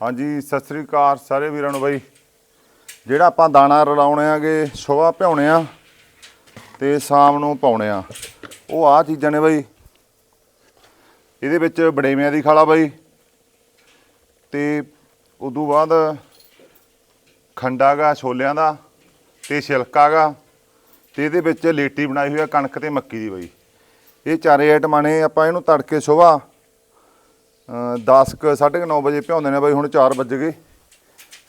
ਹਾਂਜੀ, ਸਤਿ ਸ੍ਰੀ ਅਕਾਲ ਸਾਰੇ ਵੀਰਾਂ ਨੂੰ ਬਾਈ। ਜਿਹੜਾ ਆਪਾਂ ਦਾਣਾ ਰਲਾਉਣੇ ਆਗੇ ਸੁਬਾਹ ਭਿਉਣੇ ਆ ਤੇ ਸ਼ਾਮ ਨੂੰ ਪਾਉਣੇ ਆ। ਉਹ ਆ ਚੀਜ਼ਾਂ ਨੇ ਬਾਈ। ਇਹਦੇ ਵਿੱਚ ਬੜੇਵਿਆਂ ਦੀ ਖਾਲਾ ਬਾਈ। ਤੇ ਉਦੋਂ ਬਾਅਦ ਖੰਡਾ ਗਾ ਛੋਲਿਆਂ ਦਾ ਤੇ ਛਿਲਕਾ ਗਾ ਤੇ ਇਹਦੇ ਵਿੱਚ ਲੇਟੀ ਬਣਾਈ ਹੋਈ ਆ ਕਣਕ ਤੇ ਮੱਕੀ ਦੀ ਬਾਈ। ਇਹ ਚਾਰੇ ਆਈਟਮਾਂ ਨੇ ਆਪਾਂ ਇਹਨੂੰ ਤੜਕੇ ਸੁਬਾਹ 10 ਕ 9:30 ਵਜੇ ਭਿਉਂਦੇ ਨੇ ਬਾਈ, ਹੁਣ 4 ਵੱਜ ਗਏ।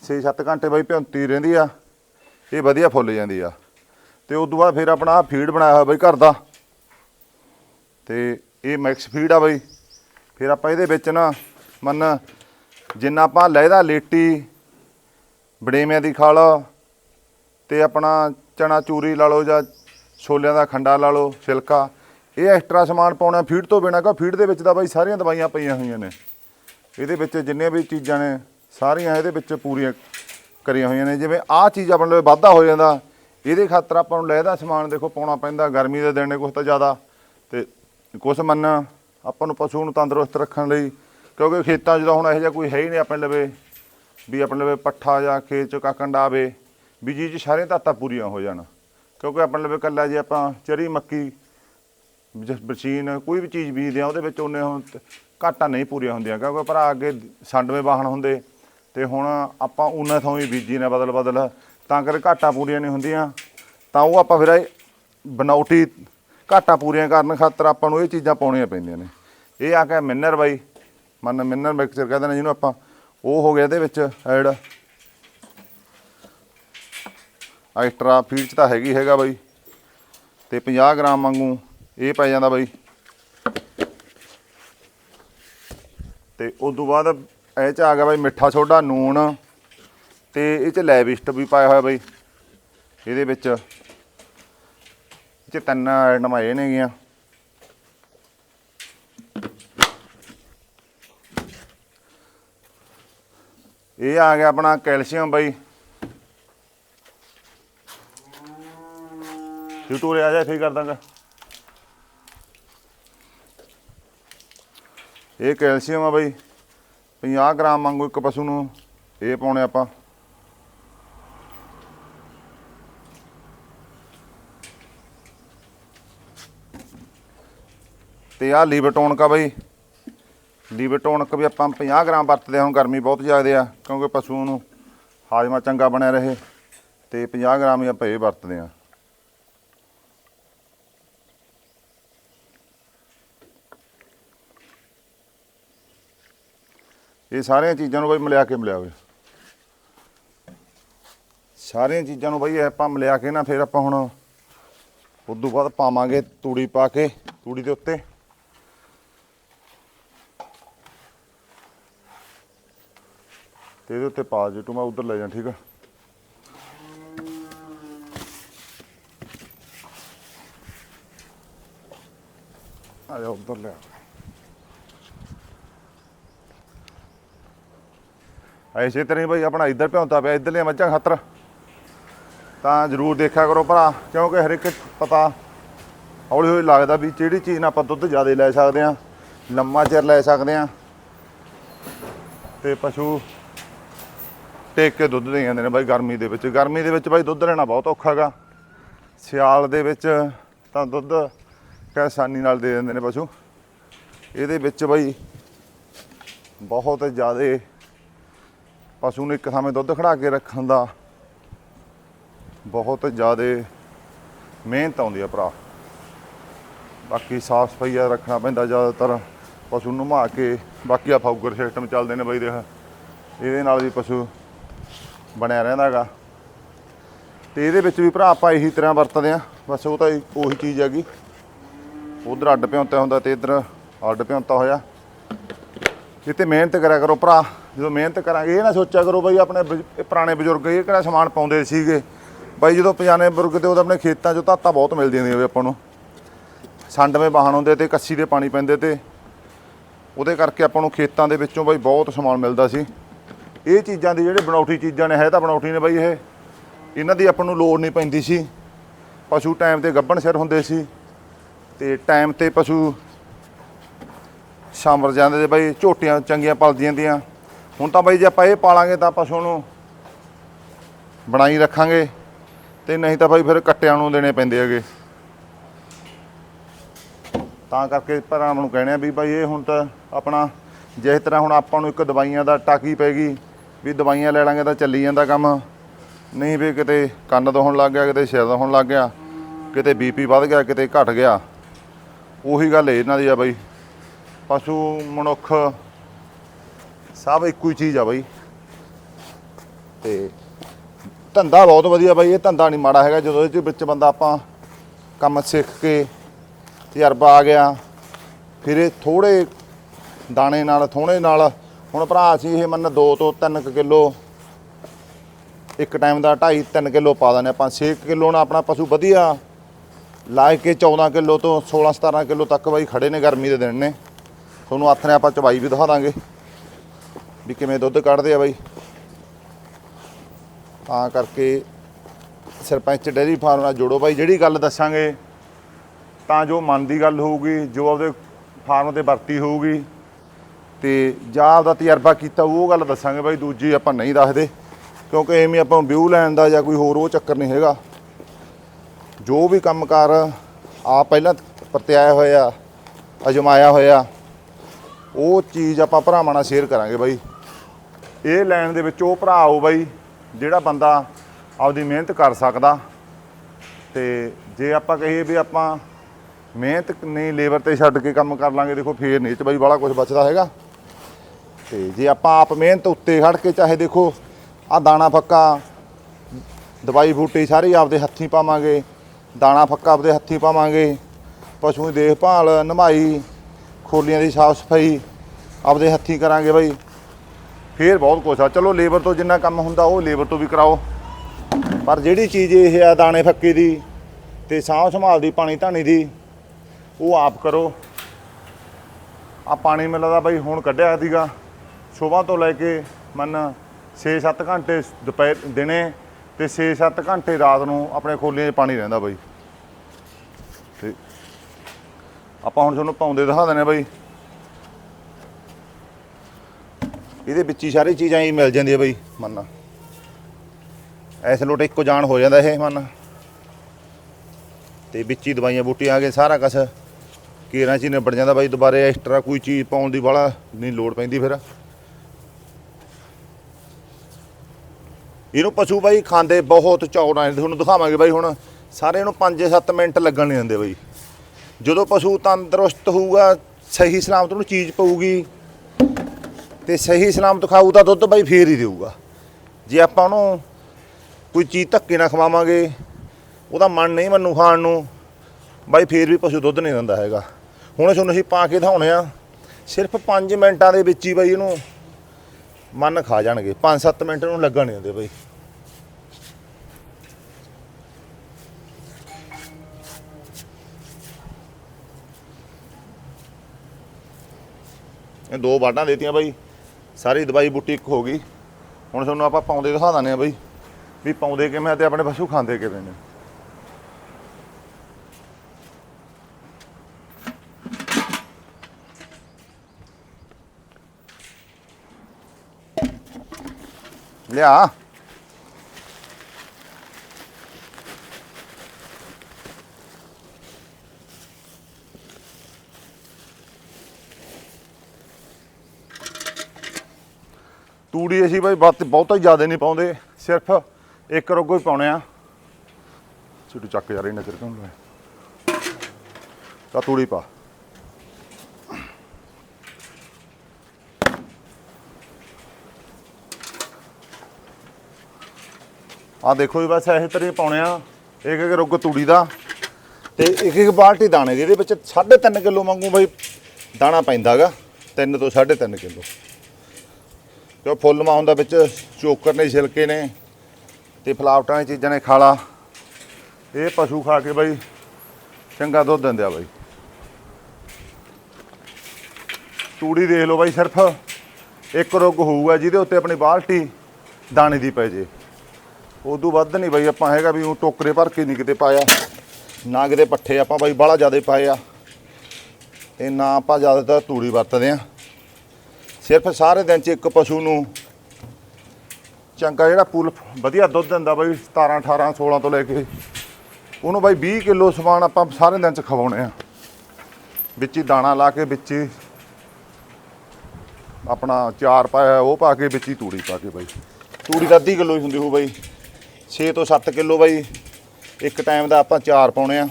6-7 ਘੰਟੇ ਬਾਈ ਭਿਉਂਤੀ ਰਹਿੰਦੀ ਆ। ਇਹ ਵਧੀਆ ਫੁੱਲ ਜਾਂਦੀ ਆ। ਤੇ ਉਸ ਤੋਂ ਬਾਅਦ ਫਿਰ ਆਪਣਾ ਫੀਡ ਬਣਾਇਆ ਹੋਇਆ ਬਾਈ ਘਰ ਦਾ। ਤੇ ਇਹ ਮਿਕਸ ਫੀਡ ਆ ਬਾਈ। ਫਿਰ ਆਪਾਂ ਇਹਦੇ ਵਿੱਚ ਨਾ, ਮੰਨ ਜਿੰਨਾ ਆਪਾਂ ਲਹਿਦਾ ਲੇਟੀ, ਬੜੇਵਿਆਂ ਦੀ ਖਲ ਤੇ ਆਪਣਾ ਚਣਾ ਚੂਰੀ ਲਾ ਲਓ ਜਾਂ ਛੋਲਿਆਂ ਦਾ ਖੰਡਾ ਲਾ ਲਓ, ਛਿਲਕਾ ਇਹ ਐਕਸਟਰਾ ਸਮਾਨ ਪਾਉਣਾ ਫੀਡ ਤੋਂ ਬਿਨਾਂ ਕਾ ਫੀਡ ਦੇ ਵਿੱਚ ਤਾਂ ਬਾਈ ਸਾਰੀਆਂ ਦਵਾਈਆਂ ਪਈਆਂ ਹੋਈਆਂ ਨੇ। ਇਹਦੇ ਵਿੱਚ ਜਿੰਨੇ ਵੀ ਚੀਜ਼ਾਂ ਨੇ, ਸਾਰੀਆਂ ਇਹਦੇ ਵਿੱਚ ਪੂਰੀਆਂ ਕਰੀਆਂ ਹੋਈਆਂ ਨੇ। ਜਿਵੇਂ ਆਹ ਚੀਜ਼ ਆਪਣੇ ਲਈ ਵਾਧਾ ਹੋ ਜਾਂਦਾ, ਇਹਦੇ ਖਾਤਰ ਆਪਾਂ ਨੂੰ ਲੈਦਾ ਸਮਾਨ ਦੇਖੋ, ਪਾਉਣਾ ਪੈਂਦਾ, ਗਰਮੀ ਦੇ ਦਿਨ ਨੇ ਕੁਛ ਤਾਂ ਜ਼ਿਆਦਾ। ਤੇ ਕੁਛ ਮੰਨ, ਆਪਾਂ ਨੂੰ ਪਸ਼ੂ ਨੂੰ ਤੰਦਰੁਸਤ ਰੱਖਣ ਲਈ, ਕਿਉਂਕਿ ਖੇਤਾਂ 'ਚ ਤਾਂ ਹੁਣ ਇਹੋ ਜਿਹਾ ਕੋਈ ਹੈ ਹੀ ਨਹੀਂ ਆਪਣੇ ਲਵੇ, ਵੀ ਆਪਣੇ ਲਵੇ ਪੱਠਾ ਜਾਂ ਖੇਤ 'ਚ ਕਾਕੰਡਾ ਆਵੇ ਵੀ ਜੀ 'ਚ ਸਾਰੇ ਤੱਤਾਂ ਪੂਰੀਆਂ ਹੋ ਜਾਣ। ਕਿਉਂਕਿ ਆਪਣੇ ਲਵੇ ਕੱਲਾ ਜੇ ਆਪਾਂ ਚਰੀ ਮੱਕੀ ਜਿਸ ਬਰਸੀਨ ਕੋਈ ਵੀ ਚੀਜ਼ ਬੀਜਦੇ ਆ, ਉਹਦੇ ਵਿੱਚ ਉਹਨੇ ਹੁਣ ਤ- ਘਾਟਾਂ ਨਹੀਂ ਪੂਰੀਆਂ ਹੁੰਦੀਆਂ, ਕਿਉਂਕਿ ਭਰਾ ਅੱਗੇ ਸਾਂਡਵੇਂ ਵਾਹਣ ਹੁੰਦੇ, ਤੇ ਹੁਣ ਆਪਾਂ ਉਹਨਾਂ ਥਾਂ ਹੀ ਬੀਜੀ ਨੇ ਬਦਲ ਬਦਲ, ਤਾਂ ਕਰਕੇ ਘਾਟਾਂ ਪੂਰੀਆਂ ਨਹੀਂ ਹੁੰਦੀਆਂ। ਤਾਂ ਉਹ ਆਪਾਂ ਫਿਰ ਇਹ ਬਨੌਟੀ ਘਾਟਾਂ ਪੂਰੀਆਂ ਕਰਨ ਖਾਤਰ ਆਪਾਂ ਨੂੰ ਇਹ ਚੀਜ਼ਾਂ ਪਾਉਣੀਆਂ ਪੈਂਦੀਆਂ ਨੇ। ਇਹ ਆ ਕੇ ਮਿੰਨਰ ਬਾਈ, ਮਨ ਮਿੰਨਰ ਮਿਕਸਚਰ ਕਹਿੰਦੇ ਨੇ ਜਿਹਨੂੰ ਆਪਾਂ, ਉਹ ਹੋ ਗਿਆ ਇਹਦੇ ਵਿੱਚ ਐਡ। ਐਕਸਟਰਾ ਫੀਡ ਚ ਤਾਂ ਹੈਗੀ ਹੈਗਾ ਬਾਈ। ਤੇ 50 ਗ੍ਰਾਮ ਵਾਂਗੂ ਇਹ ਪੈ ਜਾਂਦਾ ਬਾਈ। ਤੇ ਉਸ ਤੋਂ ਬਾਅਦ ਇਹ ਚ ਆ ਗਿਆ ਬਾਈ ਮਿੱਠਾ ਸੋਡਾ, ਨੂਣ ਤੇ ਇਹ ਚ ਲੈਵਿਸਟ ਵੀ ਪਾਇਆ ਹੋਇਆ ਬਾਈ, ਇਹਦੇ ਵਿੱਚ। ਇਹ ਚ ਤਿੰਨ ਆਈਟਮਾਂ ਆਏ ਨੇਗੀਆਂ। ਇਹ ਆ ਗਿਆ ਆਪਣਾ ਕੈਲਸ਼ੀਅਮ ਬਾਈ। ਟਿਊਟੋਰੀਅਲ ਆ ਜਾ ਇੱਥੇ ਹੀ ਕਰ ਦਾਂਗਾ। ਇਹ ਕੈਲਸ਼ੀਅਮ ਆ ਬਾਈ। 50 ਗ੍ਰਾਮ ਵਾਂਗੂ ਇੱਕ ਪਸ਼ੂ ਨੂੰ ਇਹ ਪਾਉਣੇ ਆਪਾਂ। ਤੇ ਆ ਲੀਵਰਟੋਨਿਕ ਆ ਬਾਈ। ਲੀਵਰਟੋਨਿਕ ਵੀ ਆਪਾਂ 50 ਗ੍ਰਾਮ ਵਰਤਦੇ ਹਾਂ, ਹੁਣ ਗਰਮੀ ਬਹੁਤ ਜ਼ਿਆਦਾ ਆ, ਕਿਉਂਕਿ ਪਸ਼ੂ ਨੂੰ ਹਾਜ਼ਮਾ ਚੰਗਾ ਬਣਿਆ ਰਹੇ। ਤੇ 50 ਗ੍ਰਾਮ ਹੀ ਆਪਾਂ ਇਹ ਵਰਤਦੇ ਹਾਂ। ਇਹ ਸਾਰੀਆਂ ਚੀਜ਼ਾਂ ਨੂੰ ਬਈ ਮਿਲਿਆ ਕੇ ਮਿਲਿਆ ਹੋਵੇ ਸਾਰੀਆਂ ਚੀਜ਼ਾਂ ਨੂੰ ਬਈ ਆਪਾਂ ਮਿਲਿਆ ਕੇ ਨਾ, ਫਿਰ ਆਪਾਂ ਹੁਣ ਉਦੋਂ ਬਾਅਦ ਪਾਵਾਂਗੇ ਤੂੜੀ ਪਾ ਕੇ, ਤੂੜੀ ਦੇ ਉੱਤੇ। ਤੇ ਇਹਦੇ ਉੱਤੇ ਪਾ ਜੇ ਤੂੰ, ਮੈਂ ਉਧਰ ਲੈ ਜਾ, ਠੀਕ ਆ? ਆ ਜਾ, ਉਧਰ ਲੈ ਆ। ਐਸੇ ਤਰ੍ਹਾਂ ਹੀ ਭਾਈ ਆਪਣਾ ਇੱਧਰ ਭਿਉਂਤਾ ਪਿਆ, ਇੱਧਰਲੀਆਂ ਮੱਝਾਂ ਖਾਤਰ। ਤਾਂ ਜਰੂਰ ਦੇਖਿਆ ਕਰੋ ਭਰਾ, ਕਿਉਂਕਿ ਹਰ ਇੱਕ ਪਤਾ ਹੌਲੀ ਹੌਲੀ ਲੱਗਦਾ ਵੀ ਜਿਹੜੀ ਚੀਜ਼ ਨਾਲ ਆਪਾਂ ਦੁੱਧ ਜ਼ਿਆਦਾ ਲੈ ਸਕਦੇ ਆ ਲੰਮਾ ਚਿਰ ਲੈ ਸਕਦੇ ਆ ਤੇ ਪਸ਼ੂ ਟੇਕ ਕੇ ਦੁੱਧ ਦੇ ਜਾਂਦੇ ਨੇ ਬਾਈ ਗਰਮੀ ਦੇ ਵਿੱਚ। ਗਰਮੀ ਦੇ ਵਿੱਚ ਬਾਈ ਦੁੱਧ ਲੈਣਾ ਬਹੁਤ ਔਖਾ ਗਾ ਸਿਆਲ ਦੇ ਵਿੱਚ ਤਾਂ ਦੁੱਧ ਕੈਸਾਨੀ ਨਾਲ ਦੇ ਦਿੰਦੇ ਨੇ ਪਸ਼ੂ। ਇਹਦੇ ਵਿੱਚ ਬਾਈ ਬਹੁਤ ਜ਼ਿਆਦਾ ਪਸ਼ੂ ਨੂੰ ਇੱਕ ਥਾਂ ਦੁੱਧ ਖੜਾ ਕੇ ਰੱਖਣ ਦਾ ਬਹੁਤ ਜ਼ਿਆਦਾ ਮਿਹਨਤ ਆਉਂਦੀ ਆ ਭਰਾ। ਬਾਕੀ ਸਾਫ਼ ਸਫ਼ਾਈ ਰੱਖਣਾ ਪੈਂਦਾ ਜ਼ਿਆਦਾਤਰ, ਪਸ਼ੂ ਨੂੰ ਨਵਾ ਕੇ। ਬਾਕੀ ਆ ਫਾਊਗਰ ਸਿਸਟਮ ਚੱਲਦੇ ਨੇ ਬਈ ਦੇਖ, ਇਹਦੇ ਨਾਲ ਵੀ ਪਸ਼ੂ ਬਣਿਆ ਰਹਿੰਦਾਗਾ ਤੇ ਇਹਦੇ ਵਿੱਚ ਵੀ ਭਰਾ ਆਪਾਂ ਇਹੀ ਤਰ੍ਹਾਂ ਵਰਤਦੇ ਆ। ਬਸ ਉਹ ਤਾਂ ਉਹੀ ਚੀਜ਼ ਹੈਗੀ। ਉਧਰ ਅੱਡ ਪਿਉਂਤਾ ਹੁੰਦਾ ਤੇ ਇਧਰ ਅੱਡ ਪਿਉਂਤਾ ਹੋਇਆ। ਕਿਤੇ ਮਿਹਨਤ ਕਰਿਆ ਕਰੋ ਭਰਾ, ਜਦੋਂ ਮਿਹਨਤ ਕਰਾਂਗੇ, ਇਹ ਨਾ ਸੋਚਿਆ ਕਰੋ ਬਈ ਆਪਣੇ ਬਜ਼- ਪੁਰਾਣੇ ਬਜ਼ੁਰਗ ਇਹ ਕਿਹੜਾ ਸਮਾਨ ਪਾਉਂਦੇ ਸੀਗੇ। ਬਾਈ ਜਦੋਂ ਪੰਜਾਨੇ ਬਜ਼ੁਰਗ ਤੇ ਉਦੋਂ ਆਪਣੇ ਖੇਤਾਂ 'ਚੋਂ ਧਾਤਾਂ ਬਹੁਤ ਮਿਲਦੀਆਂ ਨੇ ਆਪਾਂ ਨੂੰ। ਸੰਡਵੇਂ ਵਾਹਣ ਹੁੰਦੇ ਤੇ, ਕੱਸੀ ਦੇ ਪਾਣੀ ਪੈਂਦੇ ਤੇ। ਉਹਦੇ ਕਰਕੇ ਆਪਾਂ ਨੂੰ ਖੇਤਾਂ ਦੇ ਵਿੱਚੋਂ ਬਾਈ ਬਹੁਤ ਸਮਾਨ ਮਿਲਦਾ ਸੀ। ਇਹ ਚੀਜ਼ਾਂ ਦੀ ਜਿਹੜੇ ਬਣਾਉਟੀ ਚੀਜ਼ਾਂ ਨੇ, ਹੈ ਤਾਂ ਬਣਾਉਟੀ ਨੇ ਬਾਈ ਇਹ। ਇਹਨਾਂ ਦੀ ਆਪਾਂ ਨੂੰ ਲੋੜ ਨਹੀਂ ਪੈਂਦੀ ਸੀ। ਪਸ਼ੂ ਟਾਈਮ ਤੇ ਗੱਭਣ ਸਿਰ ਹੁੰਦੇ ਸੀ। ਤੇ ਟਾਈਮ ਤੇ ਪਸ਼ੂ ਸ਼ਾਮਰ ਜਾਂਦੇ ਤੇ ਬਾਈ ਝੋਟੀਆਂ ਚੰਗੀਆਂ ਪਲਦੀਆਂ ਦੀਆਂ। ਹੁਣ ਤਾਂ ਬਾਈ ਜੇ ਆਪਾਂ ਇਹ ਪਾਲਾਂਗੇ ਤਾਂ ਪਸ਼ੂ ਨੂੰ ਬਣਾਈ ਰੱਖਾਂਗੇ ਤੇ ਨਹੀਂ ਤਾਂ ਬਾਈ ਫਿਰ ਕੱਟਿਆਂ ਨੂੰ ਦੇਣੇ ਪੈਂਦੇ ਹੈਗੇ। ਤਾਂ ਕਰਕੇ ਭਰਾਵਾਂ ਨੂੰ ਕਹਿਣਾ ਵੀ ਬਾਈ ਇਹ ਹੁਣ ਤਾਂ ਆਪਣਾ ਜਿਸ ਤਰ੍ਹਾਂ ਹੁਣ ਆਪਾਂ ਨੂੰ ਇੱਕ ਦਵਾਈਆਂ ਦਾ ਟਾਕੀ ਪੈ ਗਈ, ਵੀ ਦਵਾਈਆਂ ਲੈ ਲਾਂਗੇ ਤਾਂ ਚੱਲੀ ਜਾਂਦਾ ਕੰਮ। ਨਹੀਂ ਵੀ ਕਿਤੇ ਕੰਨ ਤੋਂ ਹੋਣ ਲੱਗ ਗਿਆ, ਕਿਤੇ ਸਿਰ ਤੋਂ ਹੋਣ ਲੱਗ ਗਿਆ, ਕਿਤੇ ਬੀਪੀ ਵੱਧ ਗਿਆ, ਕਿਤੇ ਘਟ ਗਿਆ। ਉਹੀ ਗੱਲ ਇਹਨਾਂ ਦੀ ਆ ਬਾਈ। ਪਸ਼ੂ, ਮਨੁੱਖ, ਸਭ ਇੱਕੋ ਹੀ ਚੀਜ਼ ਆ ਬਾਈ। ਤੇ ਧੰਦਾ ਬਹੁਤ ਵਧੀਆ ਬਾਈ, ਇਹ ਧੰਦਾ ਨਹੀਂ ਮਾੜਾ ਹੈਗਾ। ਜਦੋਂ ਇਹਦੇ ਵਿੱਚ ਬੰਦਾ ਆਪਾਂ ਕੰਮ ਸਿੱਖ ਕੇ ਤਜਰਬਾ ਆ ਗਿਆ, ਫਿਰ ਇਹ ਥੋੜੇ ਦਾਣੇ ਨਾਲ, ਥੋੜੇ ਨਾਲ, ਹੁਣ ਭਰਾ ਅਸੀਂ ਇਹ ਮੰਨ 2 ਤੋਂ 3 ਕਿਲੋ, ਇੱਕ ਟਾਈਮ ਦਾ 2.5 3 ਕਿਲੋ ਪਾ ਦਿੰਦੇ ਆਪਾਂ। 6 ਕਿਲੋ ਨਾਲ ਆਪਣਾ ਪਸ਼ੂ ਵਧੀਆ ਲਾ ਕੇ 14 ਕਿਲੋ ਤੋਂ 16 17 ਕਿਲੋ ਤੱਕ ਬਾਈ ਖੜੇ ਨੇ ਗਰਮੀ ਦੇ ਦਿਨ ਨੇ। ਤੁਹਾਨੂੰ ਹੱਥ ਨੇ ਆਪਾਂ ਚਵਾਈ ਵੀ ਦਿਖਾ ਦਾਂਗੇ ਵੀ ਕਿਵੇਂ ਦੁੱਧ ਕੱਢਦੇ ਆ ਬਾਈ। ਤਾਂ ਕਰਕੇ ਸਰਪੰਚ ਡੇਅਰੀ ਫਾਰਮ ਨਾਲ ਜੋੜੋ ਬਾਈ, ਜਿਹੜੀ ਗੱਲ ਦੱਸਾਂਗੇ ਤਾਂ ਜੋ ਮਨ ਦੀ ਗੱਲ ਹੋਊਗੀ, ਜੋ ਆਪਦੇ ਫਾਰਮ ਤੇ ਵਰਤੀ ਹੋਊਗੀ ਤੇ ਜਾਂ ਆਪਦਾ ਤਜਰਬਾ ਕੀਤਾ ਉਹ ਗੱਲ ਦੱਸਾਂਗੇ ਬਾਈ, ਦੂਜੀ ਆਪਾਂ ਨਹੀਂ ਦੱਸਦੇ, ਕਿਉਂਕਿ ਐਵੇਂ ਆਪਾਂ ਵਿਊ ਲੈਣ ਦਾ ਜਾਂ ਕੋਈ ਹੋਰ ਉਹ ਚੱਕਰ ਨਹੀਂ ਹੈਗਾ। ਜੋ ਵੀ ਕੰਮਕਾਰ ਆ ਪਹਿਲਾਂ ਪ੍ਰਤਿਆਇਆ ਹੋਇਆ, ਅਜਮਾਇਆ ਹੋਇਆ ਉਹ ਚੀਜ਼ ਆਪਾਂ ਭਰਾਵਾਂ ਨਾਲ ਸ਼ੇਅਰ ਕਰਾਂਗੇ ਬਾਈ। ਇਹ ਲੈਣ ਦੇ ਵਿੱਚ ਉਹ ਭਰਾ ਆਓ ਬਾਈ, ਜਿਹੜਾ ਬੰਦਾ ਆਪਦੀ ਮਿਹਨਤ ਕਰ ਸਕਦਾ। ਤੇ ਜੇ ਆਪਾਂ ਕਹੀਏ ਵੀ ਆਪਾਂ ਮਿਹਨਤ ਨਹੀਂ ਲੇਬਰ ਤੇ ਛੱਡ ਕੇ ਕੰਮ ਕਰ ਲਾਂਗੇ, ਦੇਖੋ ਫੇਰ ਨਹੀਂ ਇਹ ਚ ਬਾਈ ਬੜਾ ਕੁਝ ਬਚਦਾ ਹੈਗਾ। ਤੇ ਜੇ ਆਪਾਂ ਆਪ ਮਿਹਨਤ ਉੱਤੇ ਖੜ ਕੇ ਚਾਹੇ ਦੇਖੋ ਆ ਦਾਣਾ ਫੱਕਾ, ਦਵਾਈ ਬੂਟੀ ਸਾਰੀ ਆਪਦੇ ਹੱਥੀਂ ਪਾਵਾਂਗੇ, ਦਾਣਾ ਫੱਕਾ ਆਪਦੇ ਹੱਥੀਂ ਪਾਵਾਂਗੇ, ਪਸ਼ੂ ਦੀ ਦੇਖਭਾਲ, ਨਮਾਈ ਖੋਲੀਆਂ ਦੀ ਸਾਫ਼ ਸਫ਼ਾਈ ਆਪਦੇ ਹੱਥੀਂ ਕਰਾਂਗੇ ਬਾਈ। ਫੇਰ ਬਹੁਤ ਕੁਛ ਆ। ਚਲੋ ਲੇਬਰ ਤੋਂ ਜਿੰਨਾ ਕੰਮ ਹੁੰਦਾ ਉਹ ਲੇਬਰ ਤੋਂ ਵੀ ਕਰਾਓ। ਪਰ ਜਿਹੜੀ ਚੀਜ਼ ਇਹ ਆ ਦਾਣੇ ਫੱਕੇ ਦੀ ਤੇ ਸਾਂਭ ਸੰਭਾਲ ਦੀ, ਪਾਣੀ ਧਾਣੀ ਦੀ, ਉਹ ਆਪ ਕਰੋ। ਆ ਪਾਣੀ ਮਿਲਦਾ ਦਾ ਬਾਈ ਹੁਣ ਕੱਢਿਆ ਸੀਗਾ। ਸਵੇਰ ਤੋਂ ਲੈ ਕੇ ਮਨ 6-7 ਘੰਟੇ ਦੁਪਹਿਰ ਦਿਨੇ ਤੇ 6-7 ਘੰਟੇ ਰਾਤ ਨੂੰ ਆਪਣੇ ਖੋਲੀਆਂ 'ਚ ਪਾਣੀ ਰਹਿੰਦਾ ਬਾਈ ਤੇ ਆਪਾਂ ਹੁਣ ਤੁਹਾਨੂੰ ਪਾਉਂਦੇ ਦਿਖਾ ਦਿੰਦੇ ਆ ਬਾਈ। ਇਹਦੇ ਵਿੱਚ ਹੀ ਸਾਰੀ ਚੀਜ਼ਾਂ ਹੀ ਮਿਲ ਜਾਂਦੀਆਂ ਬਾਈ, ਮੰਨ ਐਸ ਲੋਟ ਇੱਕੋ ਜਾਣ ਹੋ ਜਾਂਦਾ ਇਹ, ਮੰਨ ਤੇ ਵਿੱਚ ਹੀ ਦਵਾਈਆਂ ਬੂਟੀਆਂ ਆ ਗਏ, ਸਾਰਾ ਕੁਛ। ਕੇਰਾਂ ਚ ਹੀ ਨਿਬੜ ਜਾਂਦਾ ਬਾਈ, ਦੁਬਾਰੇ ਐਕਸਟਰਾ ਕੋਈ ਚੀਜ਼ ਪਾਉਣ ਦੀ ਵਾਲਾ ਨਹੀਂ ਲੋੜ ਪੈਂਦੀ ਫਿਰ। ਇਹਨੂੰ ਪਸ਼ੂ ਬਾਈ ਖਾਂਦੇ ਬਹੁਤ ਚੌੜਾ ਤੁਹਾਨੂੰ ਦਿਖਾਵਾਂਗੇ ਬਾਈ ਹੁਣ। ਸਾਰੇ ਇਹਨੂੰ 5-7 ਮਿੰਟ ਲੱਗਣ ਨਹੀਂ ਦਿੰਦੇ ਬਾਈ। ਜਦੋਂ ਪਸ਼ੂ ਤੰਦਰੁਸਤ ਹੋਊਗਾ, ਸਹੀ ਸਲਾਮਤ ਨੂੰ ਚੀਜ਼ ਪਊਗੀ ਤੇ ਸਹੀ ਸਲਾਮਤ ਖਾਊ ਤਾਂ ਦੁੱਧ ਬਾਈ ਫੇਰ ਹੀ ਦੇਊਗਾ। ਜੇ ਆਪਾਂ ਉਹਨੂੰ ਕੋਈ ਚੀਜ਼ ਧੱਕੇ ਨਾਲ ਖਵਾਵਾਂਗੇ, ਉਹਦਾ ਮਨ ਨਹੀਂ ਮੰਨੂ ਖਾਣ ਨੂੰ, ਬਾਈ ਫੇਰ ਵੀ ਪਸ਼ੂ ਦੁੱਧ ਨਹੀਂ ਦਿੰਦਾ ਹੈਗਾ। ਹੁਣ ਤੁਹਾਨੂੰ ਅਸੀਂ ਪਾ ਕੇ ਦਿਖਾਉਣੇ ਆ, ਸਿਰਫ 5 ਮਿੰਟਾਂ ਦੇ ਵਿੱਚ ਹੀ ਬਾਈ ਇਹਨੂੰ ਮਨ ਖਾ ਜਾਣਗੇ 5-7 ਮਿੰਟ ਨੂੰ ਲੱਗਣ ਨਹੀਂ ਦਿੰਦੇ ਬਾਈ। ਇਹ ਦੋ ਬਾਟਾਂ ਦੇਤੀਆਂ ਬਾਈ। ਸਾਰੀ ਦਵਾਈ ਬੂਟੀ ਇੱਕ ਹੋ ਗਈ। ਹੁਣ ਤੁਹਾਨੂੰ ਆਪਾਂ ਪਾਉਂਦੇ ਦਿਖਾ ਦਾਨੇ ਆ ਬਾਈ। ਵੀ ਪਾਉਂਦੇ ਕਿਵੇਂ ਆ ਤੇ ਆਪਣੇ ਪਸ਼ੂ ਖਾਂਦੇ ਕਿਵੇਂ ਨੇ। ਲਿਆ। ਤੂੜੀ ਅਸੀਂ ਬਾਈ ਬਹੁਤ ਬਹੁਤਾ ਹੀ ਜ਼ਿਆਦਾ ਨਹੀਂ ਪਾਉਂਦੇ, ਸਿਰਫ ਇੱਕ ਰੋਗੋ ਹੀ ਪਾਉਣੇ ਆ। ਛੁੱਟੂ ਚੱਕ ਜਾ ਰਹੀ ਨਜ਼ਰ ਕਿਉਂ ਲੈ ਤਾਂ ਤੂੜੀ ਪਾ। ਆ ਦੇਖੋ ਜੀ, ਬਸ ਇਹ ਤਰੀ ਪਾਉਣੇ ਆ। ਇੱਕ ਇੱਕ ਰੁੱਗ ਤੂੜੀ ਦਾ ਤੇ ਇੱਕ ਇੱਕ ਬਾਲਟੀ ਦਾਣੇ ਦੀ, ਇਹਦੇ ਵਿੱਚ 3.5 ਕਿਲੋ ਵਾਂਗੂ ਬਾਈ ਦਾਣਾ ਪੈਂਦਾਗਾ 3 ਤੋਂ 3.5 ਕਿਲੋ। ਜੋ ਫੁੱਲ ਮਾ ਹੁੰਦਾ ਵਿੱਚ ਚੋਕਰ ਨੇ, ਛਿਲਕੇ ਨੇ ਤੇ ਫਲਾਵਟਾਂ ਦੀਆਂ ਚੀਜ਼ਾਂ ਨੇ, ਖਾਲਾ। ਇਹ ਪਸ਼ੂ ਖਾ ਕੇ ਬਾਈ ਚੰਗਾ ਦੁੱਧ ਦਿੰਦੇ ਆ ਬਾਈ। ਤੂੜੀ ਦੇਖ ਲਓ ਬਾਈ ਸਿਰਫ। ਇੱਕ ਰੁੱਗ ਹੋਊਗਾ ਜਿਹਦੇ ਉੱਤੇ ਆਪਣੀ ਬਾਲਟੀ ਦਾਣੇ ਦੀ ਪੈ ਜੇ। ਉਦੋਂ ਵੱਧ ਨਹੀਂ ਬਾਈ ਆਪਾਂ ਹੈਗਾ ਵੀ ਉਹ ਟੋਕਰੇ ਭਰ ਕੇ ਨਹੀਂ ਕਿਤੇ ਪਾਇਆ। ਨਾ ਕਿਤੇ ਪੱਠੇ ਆਪਾਂ ਬਾਈ ਬਾਹਲਾ ਜ਼ਿਆਦਾ ਪਾਏ ਆ। ਤੇ ਨਾ ਆਪਾਂ ਜ਼ਿਆਦਾਤਰ ਤੂੜੀ ਵਰਤਦੇ ਆ। ਸਿਰਫ ਸਾਰੇ ਦਿਨ ਚ ਇੱਕ ਪਸ਼ੂ ਨੂੰ ਚੰਗਾ ਜਿਹੜਾ ਪੂਲ ਵਧੀਆ ਦੁੱਧ ਦਿੰਦਾ ਬਾਈ 17 18 16 ਤੋਂ ਲੈ ਕੇ। ਉਹਨੂੰ ਬਾਈ 20 ਕਿਲੋ ਸਮਾਨ ਆਪਾਂ ਸਾਰੇ ਦਿਨ ਚ ਖਵਾਉਣੇ ਆ। ਵਿੱਚ ਹੀ ਦਾਣਾ ਲਾ ਕੇ, ਵਿੱਚ ਹੀ ਆਪਣਾ ਚਾਰ ਪਾਇਆ, ਉਹ ਪਾ ਕੇ, ਵਿੱਚ ਹੀ ਤੂੜੀ ਪਾ ਕੇ ਬਾਈ। ਤੂੜੀ ਤਾਂ ਅੱਧੀ ਕਿਲੋ ਹੀ ਹੁੰਦੀ ਹੋ ਬਾਈ। 6 ਤੋਂ 7 ਕਿਲੋ ਬਾਈ। ਇੱਕ ਟਾਈਮ ਦਾ ਆਪਾਂ ਚਾਰ ਪਾਉਣੇ ਆ।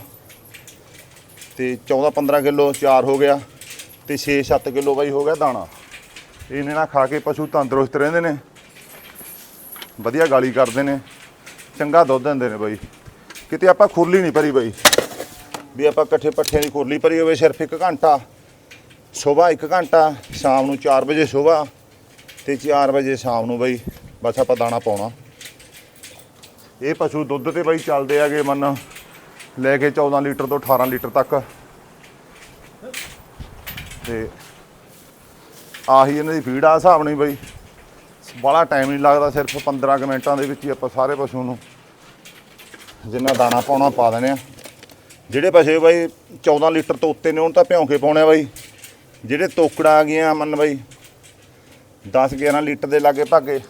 ਤੇ 14 15 ਕਿਲੋ ਚਾਰ ਹੋ ਗਿਆ। ਤੇ 6 7 ਕਿਲੋ ਬਾਈ ਹੋ ਗਿਆ ਦਾਣਾ। ਇਹਨੇ ਨਾਲ ਖਾ ਕੇ ਪਸ਼ੂ ਤੰਦਰੁਸਤ ਰਹਿੰਦੇ ਨੇ। ਵਧੀਆ ਗਾਲੀ ਕਰਦੇ ਨੇ। ਚੰਗਾ ਦੁੱਧ ਦਿੰਦੇ ਨੇ ਬਾਈ। ਕਿਤੇ ਆਪਾਂ ਖੁਰਲੀ ਨਹੀਂ ਭਰੀ ਬਾਈ। ਵੀ ਆਪਾਂ ਇਕੱਠੇ ਪੱਠਿਆਂ ਦੀ ਖੁਰਲੀ ਭਰੀ ਹੋਵੇ, ਸਿਰਫ 1 ਘੰਟਾ। ਸਵੇਰ 1 ਘੰਟਾ, ਸ਼ਾਮ ਨੂੰ 4 ਵਜੇ ਸਵੇਰ ਤੇ 4 ਵਜੇ ਸ਼ਾਮ ਨੂੰ ਬਾਈ। ਬਸ ਆਪਾਂ ਦਾਣਾ ਪਾਉਣਾ। ਇਹ ਪਸ਼ੂ ਦੁੱਧ ਤੇ ਬਾਈ ਚੱਲਦੇ ਆਗੇ ਮੰਨ। ਲੈ ਕੇ 14 ਲੀਟਰ ਤੋਂ 18 ਲੀਟਰ ਤੱਕ। ਤੇ ਆਹੀ ਇਹਨਾਂ ਦੀ ਫੀਡ ਆ ਹਿਸਾਬ ਨਹੀਂ ਬਾਈ। ਬੜਾ ਟਾਈਮ ਨਹੀਂ ਲੱਗਦਾ ਸਿਰਫ 15 ਕੁ ਮਿੰਟਾਂ ਦੇ ਵਿੱਚ ਹੀ ਆਪਾਂ ਸਾਰੇ ਪਸ਼ੂ ਨੂੰ ਜਿੰਨਾ ਦਾਣਾ ਪਾਉਣਾ ਪਾ ਦਿੰਦੇ ਆ। ਜਿਹੜੇ ਪਸ਼ੂ ਬਾਈ 14 ਲੀਟਰ ਤੋਂ ਉੱਤੇ ਨੇ, ਉਹਨਾਂ ਤਾਂ ਭਿਉਂ ਕੇ ਪਾਉਣੇ ਆ ਬਾਈ। ਜਿਹੜੇ ਤੋਕੜਾ ਆ ਗਈਆਂ ਮੰਨ ਬਾਈ 10 11 ਲੀਟਰ ਦੇ ਲਾਗੇ ਭਾਗੇ,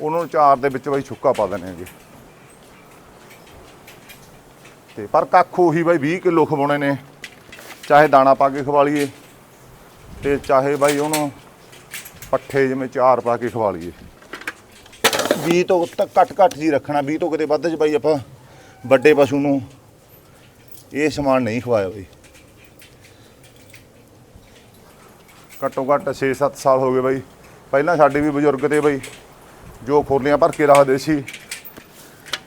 ਉਹਨਾਂ ਨੂੰ ਚਾਰ ਦੇ ਵਿੱਚ ਬਾਈ ਛੁੱਕਾ ਪਾ ਦਿੰਦੇ ਜੀ। ਤੇ ਪਰ ਕੱਖ ਉਹੀ ਬਾਈ 20 ਕਿਲੋ ਖਵਾਉਣੇ ਨੇ, ਚਾਹੇ ਦਾਣਾ ਪਾ ਕੇ ਖਵਾ ਲਈਏ। ਤੇ ਚਾਹੇ ਬਾਈ ਉਹਨੂੰ ਪੱਠੇ ਜਿਵੇਂ ਚਾਰ ਪਾ ਕੇ ਖਵਾ ਲਈਏ। 20 ਤੋਂ ਤੱਕ ਘੱਟ ਘੱਟ ਜੀ ਰੱਖਣਾ 20 ਤੋਂ ਕਿਤੇ ਵੱਧ ਚ ਬਾਈ ਆਪਾਂ ਵੱਡੇ ਪਸ਼ੂ ਨੂੰ ਇਹ ਸਮਾਨ ਨਹੀਂ ਖਵਾਇਆ ਬਈ। ਘੱਟੋ ਘੱਟ 6-7 ਸਾਲ ਹੋ ਗਏ ਬਾਈ। ਪਹਿਲਾਂ ਸਾਡੇ ਵੀ ਬਜ਼ੁਰਗ ਤੇ ਬਾਈ, ਜੋ ਖੋਲੀਆਂ ਭਰ ਕੇ ਰੱਖਦੇ ਸੀ।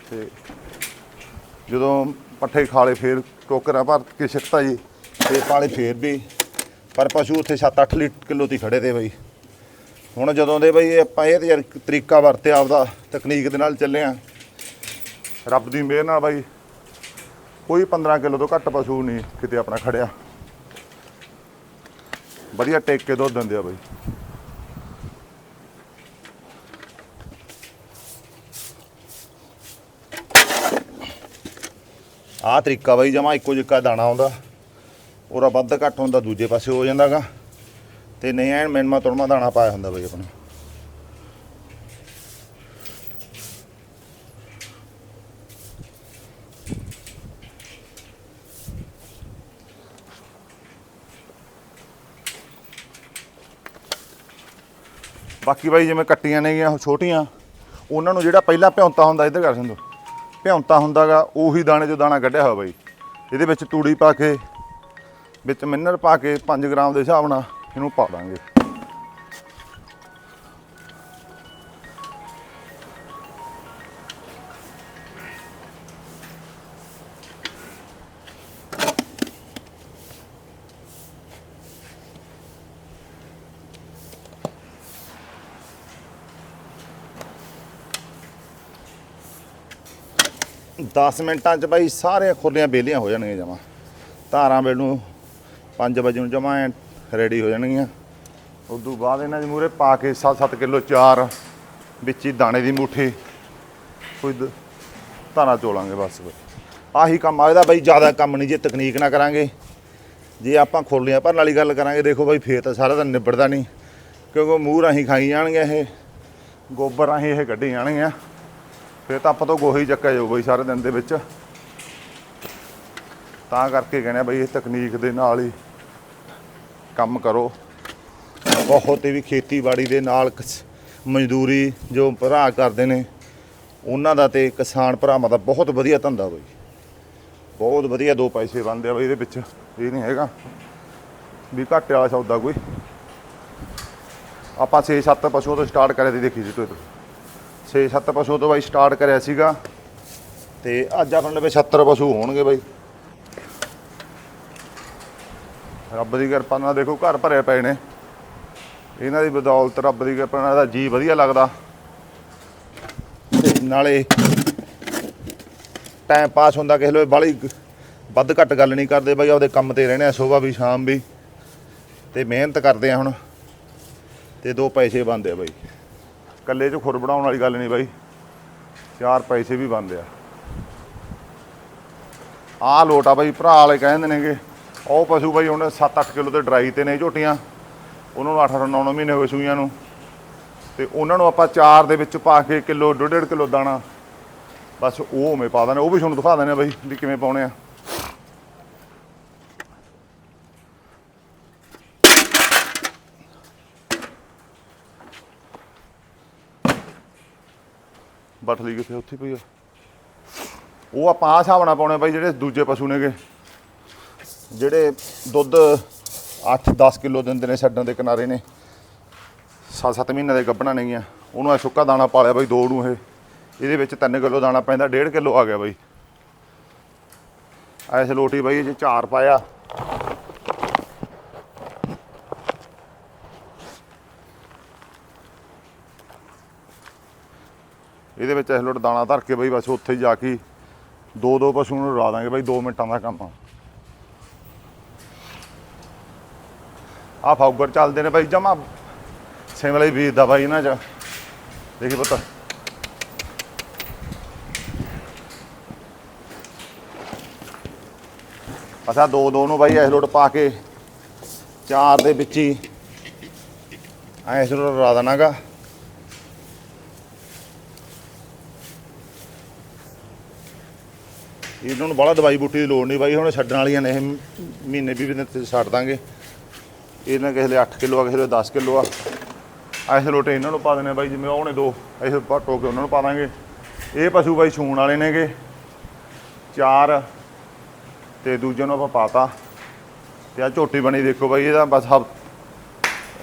ਤੇ ਜਦੋਂ ਪੱਠੇ ਖਾਲੇ ਫੇਰ ਟੋਕਰਾਂ ਭਰ ਕੇ ਸਿੱਟਤਾ ਜੀ, ਤੇ ਪਾਲੇ ਫੇਰ ਵੀ ਪਰ ਪਸ਼ੂ ਉੱਥੇ 7-8 ਲੀਟਰ ਕਿਲੋ ਤੇ ਖੜੇ ਤੇ ਬਾਈ। ਹੁਣ ਜਦੋਂ ਦੇ ਬਈ ਆਪਾਂ ਇਹ ਯਾਰ ਤਰੀਕਾ ਵਰਤਿਆ ਆਪਦਾ, ਤਕਨੀਕ ਦੇ ਨਾਲ ਚੱਲੇ ਆ। ਰੱਬ ਦੀ ਮਿਹਰ ਨਾਲ ਬਾਈ, ਕੋਈ 15 ਕਿਲੋ ਤੋਂ ਘੱਟ ਪਸ਼ੂ ਨਹੀਂ ਕਿਤੇ ਆਪਣਾ ਖੜਿਆ। ਵਧੀਆ ਟੇਕ ਕੇ ਦੁੱਧ ਦਿੰਦੇ ਆ ਬਾਈ। ਆਹ ਤਰੀਕਾ ਬਾਈ ਜਮਾ ਇੱਕੋ ਜਿੱਕਾ ਦਾਣਾ ਆਉਂਦਾ। ਉਹਦਾ ਵੱਧ ਘੱਟ ਹੁੰਦਾ, ਦੂਜੇ ਪਾਸੇ ਹੋ ਜਾਂਦਾਗਾ। ਤੇ ਨਹੀਂ ਐਨ ਮਿੰਮਾ ਤੁਰਮਾ ਦਾਣਾ ਪਾਇਆ ਹੁੰਦਾ ਬਾਈ ਆਪਣੇ। ਬਾਕੀ ਬਾਈ ਜਿਵੇਂ ਕੱਟੀਆਂ ਨੇਗੀਆਂ ਛੋਟੀਆਂ, ਉਹਨਾਂ ਨੂੰ ਜਿਹੜਾ ਪਹਿਲਾਂ ਭਿਉਂਤਾ ਹੁੰਦਾ ਇੱਧਰ ਕਰ ਸੰਦੋ ਭਿਉਂਤਾ ਹੁੰਦਾਗਾ, ਉਹੀ ਦਾਣੇ ਚੋਂ ਦਾਣਾ ਕੱਢਿਆ ਹੋਇਆ ਬਾਈ। ਇਹਦੇ ਵਿੱਚ ਤੂੜੀ ਪਾ ਕੇ ਵਿੱਚ ਮਿਨਰ ਪਾ ਕੇ 5 ਗ੍ਰਾਮ ਦੇ ਹਿਸਾਬ ਨਾਲ ਇਹਨੂੰ ਪਾ ਦਾਂਗੇ। ਦਸ ਮਿੰਟਾਂ ਚ ਬਾਈ ਸਾਰੇ ਖੁਰਲੀਆਂ ਬੇਲੀਆਂ ਹੋ ਜਾਣਗੀਆਂ ਜਮਾ। ਧਾਰਾਂ ਵੇਲ ਨੂੰ 5 ਵਜੇ ਨੂੰ ਜਮਾ ਰੈਡੀ ਹੋ ਜਾਣਗੀਆਂ। ਉਦੋਂ ਬਾਅਦ ਇਹਨਾਂ ਦੇ ਮੂਰੇ ਪਾ ਕੇ 7-7 ਕਿਲੋ ਚਾਰ ਵਿੱਚ ਹੀ ਦਾਣੇ ਦੀ ਮੁੱਠੀ। ਕੋਈ ਦ- ਧਾਰਾਂ ਚੋਲਾਂਗੇ ਬਸ। ਬਈ। ਆਹੀ ਕੰਮ ਆ, ਇਹਦਾ ਬਾਈ ਜ਼ਿਆਦਾ ਕੰਮ ਨਹੀਂ, ਜੇ ਤਕਨੀਕ ਨਾ ਕਰਾਂਗੇ। ਜੇ ਆਪਾਂ ਖੋਲੀਆਂ ਭਰਨ ਵਾਲੀ ਗੱਲ ਕਰਾਂਗੇ, ਦੇਖੋ ਬਾਈ ਫੇਰ ਤਾਂ ਸਾਰਾ ਦਿਨ ਨਿਬੜਦਾ ਨਹੀਂ। ਕਿਉਂਕਿ ਮੂੰਹ ਰਾਹੀਂ ਖਾਈ ਜਾਣਗੇ ਇਹ, ਗੋਬਰ ਰਾਹੀਂ ਇਹ ਕੱਢੀ ਜਾਣਗੇ ਫਿਰ ਤਾਂ ਆਪਾਂ ਤੋਂ ਗੋਹੀ ਚੱਕਿਆ ਜਾਊ ਬਈ ਸਾਰੇ ਦਿਨ ਦੇ ਵਿੱਚ। ਤਾਂ ਕਰਕੇ ਕਹਿੰਦੇ ਆ ਬਈ ਇਹ ਤਕਨੀਕ ਦੇ ਨਾਲ ਹੀ ਕੰਮ ਕਰੋ। ਬਹੁਤ ਹੀ ਵੀ ਖੇਤੀਬਾੜੀ ਦੇ ਨਾਲ ਕਿਸ- ਮਜ਼ਦੂਰੀ ਜੋ ਭਰਾ ਕਰਦੇ ਨੇ, ਉਹਨਾਂ ਦਾ ਤੇ ਕਿਸਾਨ ਭਰਾਵਾਂ ਦਾ ਬਹੁਤ ਵਧੀਆ ਧੰਦਾ ਬਈ। ਬਹੁਤ ਵਧੀਆ ਦੋ ਪੈਸੇ ਬਣਦੇ ਆ ਬਈ ਇਹਦੇ ਵਿੱਚ, ਇਹ ਨਹੀਂ ਹੈਗਾ। ਵੀ ਘੱਟ ਵਾਲਾ ਸੌਦਾ ਕੋਈ। ਆਪਾਂ 6-7 ਪਸ਼ੂਆਂ ਤੋਂ ਸਟਾਰਟ ਕਰਿਆ ਤੇ ਦੇਖੀ ਸੀ ਤੂੰ 6-7 ਪਸ਼ੂ ਤੋਂ ਬਾਈ ਸਟਾਰਟ ਕਰਿਆ ਸੀਗਾ। ਤੇ ਅੱਜ ਆਪਣੇ ਲਵੇ 76 ਪਸ਼ੂ ਹੋਣਗੇ ਬਾਈ। ਰੱਬ ਦੀ ਕਿਰਪਾ ਨਾਲ ਦੇਖੋ ਘਰ ਭਰੇ ਪਏ ਨੇ। ਇਹਨਾਂ ਦੀ ਬਦੌਲਤ ਰੱਬ ਦੀ ਕਿਰਪਾ ਨਾਲ ਦਾ ਜੀ ਵਧੀਆ ਲੱਗਦਾ। ਤੇ ਨਾਲੇ ਟਾਈਮ ਪਾਸ ਹੁੰਦਾ ਕਿਸੇ ਵੇਲੇ ਬਾਲੀ ਵੱਧ ਘੱਟ ਗੱਲ ਨਹੀਂ ਕਰਦੇ ਬਾਈ ਆਪਦੇ ਕੰਮ ਤੇ ਰਹਿਣੇ ਆ, ਸਵੇਰ ਵੀ, ਸ਼ਾਮ ਵੀ। ਤੇ ਮਿਹਨਤ ਕਰਦੇ ਆ ਹੁਣ। ਤੇ ਦੋ ਪੈਸੇ ਬਣਦੇ ਆ ਬਾਈ। ਕੱਲੇ ਚ ਖੁਰ ਬਣਾਉਣ ਵਾਲੀ ਗੱਲ ਨਹੀਂ ਬਾਈ। ਚਾਰ ਪੈਸੇ ਵੀ ਬਣਦੇ ਆ। ਆਹ ਲੋਟ ਆ ਬਾਈ, ਭਰਾ ਵਾਲੇ ਕਹਿੰਦੇ ਨੇਗੇ ਉਹ ਪਸ਼ੂ ਬਾਈ ਹੁਣ 7-8 ਕਿਲੋ ਤੇ ਡਰਾਈ ਤੇ ਨੇ ਝੋਟੀਆਂ। ਉਹਨਾਂ ਨੂੰ 8 9 ਮਹੀਨੇ ਹੋਏ ਸੂਈਆਂ ਨੂੰ। ਤੇ ਉਹਨਾਂ ਨੂੰ ਆਪਾਂ ਚਾਰ ਦੇ ਵਿੱਚ ਪਾ ਕੇ ਕਿਲੋ ਡੇਢ ਡੇਢ ਕਿਲੋ ਦਾਣਾ। ਬਸ ਉਹ ਉਵੇਂ ਪਾ ਦੇਣੇ ਉਹ ਵੀ ਤੁਹਾਨੂੰ ਦਿਖਾ ਦਿੰਦੇ ਆ ਬਾਈ ਵੀ ਕਿਵੇਂ ਪਾਉਣੇ ਆ। ਬਟਲੀ ਕਿੱਥੇ ਉੱਥੇ ਪਈ ਆ। ਉਹ ਆਪਾਂ ਆਹ ਹਿਸਾਬ ਨਾਲ ਪਾਉਣੇ ਬਾਈ ਜਿਹੜੇ ਦੂਜੇ ਪਸ਼ੂ ਨੇਗੇ। ਜਿਹੜੇ ਦੁੱਧ 8-10 ਕਿਲੋ ਦਿੰਦੇ ਨੇ ਛੱਡਣ ਦੇ ਕਿਨਾਰੇ ਨੇ 7-7 ਮਹੀਨੇ ਦੇ ਗੱਭਣਾ ਨੇਗੀਆਂ ਉਹਨੂੰ ਇਹ ਸੁੱਕਾ ਦਾਣਾ ਪਾ ਲਿਆ ਬਾਈ ਦੋ ਨੂੰ ਇਹ। ਇਹਦੇ ਵਿੱਚ 3 ਕਿਲੋ ਦਾਣਾ ਪੈਂਦਾ 1.5 ਕਿਲੋ ਆ ਗਿਆ ਬਾਈ। ਐਸ ਲੋਟੀ ਬਾਈ ਜੇ ਚਾਰ ਪਾਇਆ। ਇਹਦੇ ਵਿੱਚ ਇਸ ਲੋਟ ਦਾਣਾ ਧਰ ਕੇ ਬਾਈ ਬਸ ਉੱਥੇ ਜਾ ਕੇ ਦੋ ਦੋ ਪਸ਼ੂ ਨੂੰ ਰਲਾ ਦਾਂਗੇ ਬਾਈ 2 ਮਿੰਟਾਂ ਦਾ ਕੰਮ ਆ। ਆ ਫੌਗਰ ਚੱਲਦੇ ਨੇ ਬਾਈ ਜਮਾ। ਸਿਮਲੇ ਹੀ ਬੀਜਦਾ ਬਾਈ ਇਹਨਾਂ ਚ। ਦੇਖੀ ਪੁੱਤ। ਅਸਾ ਦੋ ਦੋ ਨੂੰ ਬਾਈ ਇਸ ਲੋਟ ਪਾ ਕੇ, ਚਾਰ ਦੇ ਵਿੱਚ ਹੀ। ਐ ਇਸ ਲੋਟ ਰਲਾ ਦੇਣਾਗਾ। ਇਹਨਾਂ ਨੂੰ ਬੜਾ ਦਵਾਈ ਬੂਟੀ ਦੀ ਲੋੜ ਨਹੀਂ ਬਾਈ, ਹੁਣ ਛੱਡਣ ਵਾਲੀਆਂ ਨੇ ਇਹ ਮਹੀਨੇ ਵੀ ਦਿਨ ਛੱਡ ਦਾਂਗੇ। ਇਹਨਾਂ ਕਿਸੇ ਲਈ 8 ਕਿਲੋ ਆ, ਕਿਸੇ ਲਈ 10 ਕਿਲੋ ਆ। ਐਸੇ ਲੋਟੇ ਇਹਨਾਂ ਨੂੰ ਪਾ ਦੇਣੇ ਬਾਈ, ਜਿਵੇਂ ਉਹਨੇ ਦੋ ਐਸੇ ਟੋ ਕੇ ਉਹਨਾਂ ਨੂੰ ਪਾ ਦਾਂਗੇ। ਇਹ ਪਸ਼ੂ ਬਾਈ ਛੂਣ ਵਾਲੇ ਨੇਗੇ। ਚਾਰ ਤੇ ਦੂਜੇ ਨੂੰ ਆਪਾਂ ਪਾਤਾ। ਤੇ ਆ ਝੋਟੀ ਬਣੀ ਦੇਖੋ ਬਾਈ, ਇਹਦਾ ਬਸ ਹਫ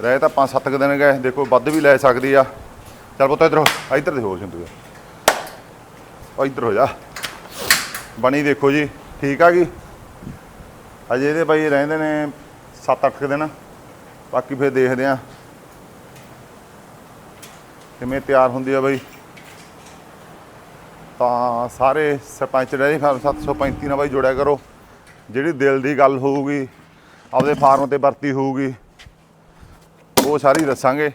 ਰਹਿ ਤਾਂ 5-7 ਦਿਨ ਗਏ, ਦੇਖੋ ਵੱਧ ਵੀ ਲੈ ਸਕਦੀ ਆ। ਚੱਲ ਪੁੱਤ ਇੱਧਰ ਹੋ ਇੱਧਰ ਦੇ ਹੋ ਸਿੰਧੂ ਉਹ ਇੱਧਰ ਹੋ ਜਾ। ਬਣੀ ਦੇਖੋ ਜੀ, ਠੀਕ ਆ ਗਈ ਅਜੇ ਇਹਦੇ ਬਾਈ ਰਹਿੰਦੇ ਨੇ 7-8 ਦਿਨ। ਬਾਕੀ ਫਿਰ ਦੇਖਦੇ ਆ। ਕਿਵੇਂ ਤਿਆਰ ਹੁੰਦੀ ਆ ਬਾਈ। ਤਾਂ ਸਾਰੇ ਸਰਪੰਚ ਡੈਰੀ ਫਾਰਮ 735 ਨਾਲ ਬਾਈ ਜੁੜਿਆ ਕਰੋ। ਜਿਹੜੀ ਦਿਲ ਦੀ ਗੱਲ ਹੋਊਗੀ, ਆਪਦੇ ਫਾਰਮ ਤੇ ਵਰਤੀ ਹੋਊਗੀ, ਉਹ ਸਾਰੀ ਦੱਸਾਂਗੇ।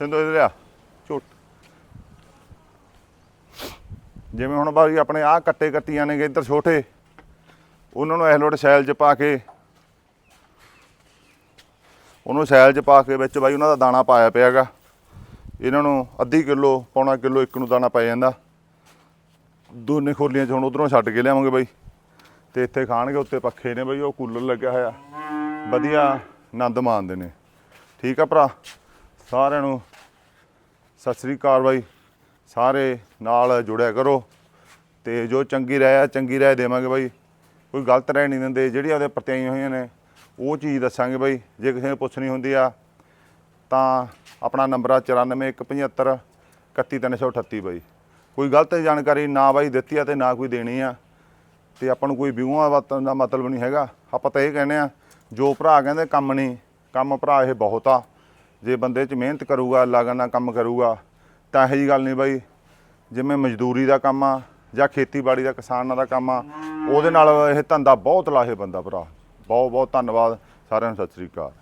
ਸਿੰਧੂ ਇਧਰ ਆ ਝੋਟ ਜਿਵੇਂ ਹੁਣ ਬਾਈ ਆਪਣੇ ਆਹ ਕੱਟੇ ਕੱਟੀਆਂ ਨੇਗੇ ਇੱਧਰ ਛੋਟੇ, ਉਹਨਾਂ ਨੂੰ ਇਹ ਸੈਲ 'ਚ ਪਾ ਕੇ ਉਹਨੂੰ ਸੈਲ 'ਚ ਪਾ ਕੇ ਵਿੱਚ ਬਾਈ ਉਹਨਾਂ ਦਾ ਦਾਣਾ ਪਾਇਆ ਪਿਆਗਾ। ਇਹਨਾਂ ਨੂੰ ਅੱਧੀ ਕਿਲੋ, ਪੌਣਾ ਕਿਲੋ, ਇੱਕ ਨੂੰ ਦਾਣਾ ਪੈ ਜਾਂਦਾ। ਦੋਨੇ ਖੋਲੀਆਂ 'ਚ ਹੁਣ ਉਧਰੋਂ ਛੱਡ ਕੇ ਲਿਆਵਾਂਗੇ ਬਾਈ। ਤੇ ਇੱਥੇ ਖਾਣਗੇ, ਉੱਤੇ ਪੱਖੇ ਨੇ ਬਾਈ, ਉਹ ਕੂਲਰ ਲੱਗਿਆ ਹੋਇਆ। ਵਧੀਆ ਆਨੰਦ ਮਾਣਦੇ ਨੇ। ਠੀਕ ਆ ਭਰਾ? ਸਾਰਿਆਂ ਨੂੰ ਸਤਿ ਸ੍ਰੀ ਅਕਾਲ ਬਾਈ। ਸਾਰੇ ਨਾਲ ਜੁੜਿਆ ਕਰੋ। ਤੇ ਜੋ ਚੰਗੀ ਰਾਏ ਆ, ਚੰਗੀ ਰਾਏ ਦੇਵਾਂਗੇ ਬਾਈ। ਕੋਈ ਗਲਤ ਰਾਏ ਨਹੀਂ ਦਿੰਦੇ। ਜਿਹੜੀ ਆਪਦੇ ਪ੍ਰਤੀਆਂ ਹੋਈਆਂ ਨੇ ਉਹ ਚੀਜ਼ ਦੱਸਾਂਗੇ ਬਾਈ, ਜੇ ਕਿਸੇ ਨੇ ਪੁੱਛਣੀ ਹੁੰਦੀ ਆ, ਤਾਂ ਆਪਣਾ ਨੰਬਰ ਆ 94175 31338 ਬਾਈ। ਕੋਈ ਗਲਤ ਜਾਣਕਾਰੀ ਨਾ ਬਾਈ ਦਿੱਤੀ ਆ ਤੇ ਨਾ ਕੋਈ ਦੇਣੀ ਆ, ਤੇ ਆਪਾਂ ਨੂੰ ਕੋਈ ਵਿਊਆਂ ਦਾ ਦਾ ਮਤਲਬ ਨਹੀਂ ਹੈਗਾ। ਆਪਾਂ ਤਾਂ ਇਹ ਕਹਿੰਦੇ ਆ, ਜੋ ਭਰਾ ਕਹਿੰਦੇ ਕੰਮ ਨਹੀਂ, ਕੰਮ ਭਰਾ ਇਹ ਬਹੁਤ ਆ। ਜੇ ਬੰਦੇ 'ਚ ਮਿਹਨਤ ਕਰੂਗਾ ਲਗਨ ਨਾਲ ਕੰਮ ਕਰੂਗਾ, ਤਾਂ ਇਹੋ ਜੀ ਗੱਲ ਨਹੀਂ ਬਾਈ। ਜਿਵੇਂ ਮਜ਼ਦੂਰੀ ਦਾ ਕੰਮ ਆ ਜਾਂ ਖੇਤੀਬਾੜੀ ਦਾ ਕਿਸਾਨਾਂ ਦਾ ਕੰਮ ਆ, ਉਹਦੇ ਨਾਲ ਇਹ ਧੰਦਾ ਬਹੁਤ ਲਾਹੇ ਬੰਦਾ ਭਰਾ। ਬਹੁਤ ਬਹੁਤ ਧੰਨਵਾਦ ਸਾਰਿਆਂ ਨੂੰ ਸਤਿ ਸ੍ਰੀ ਅਕਾਲ।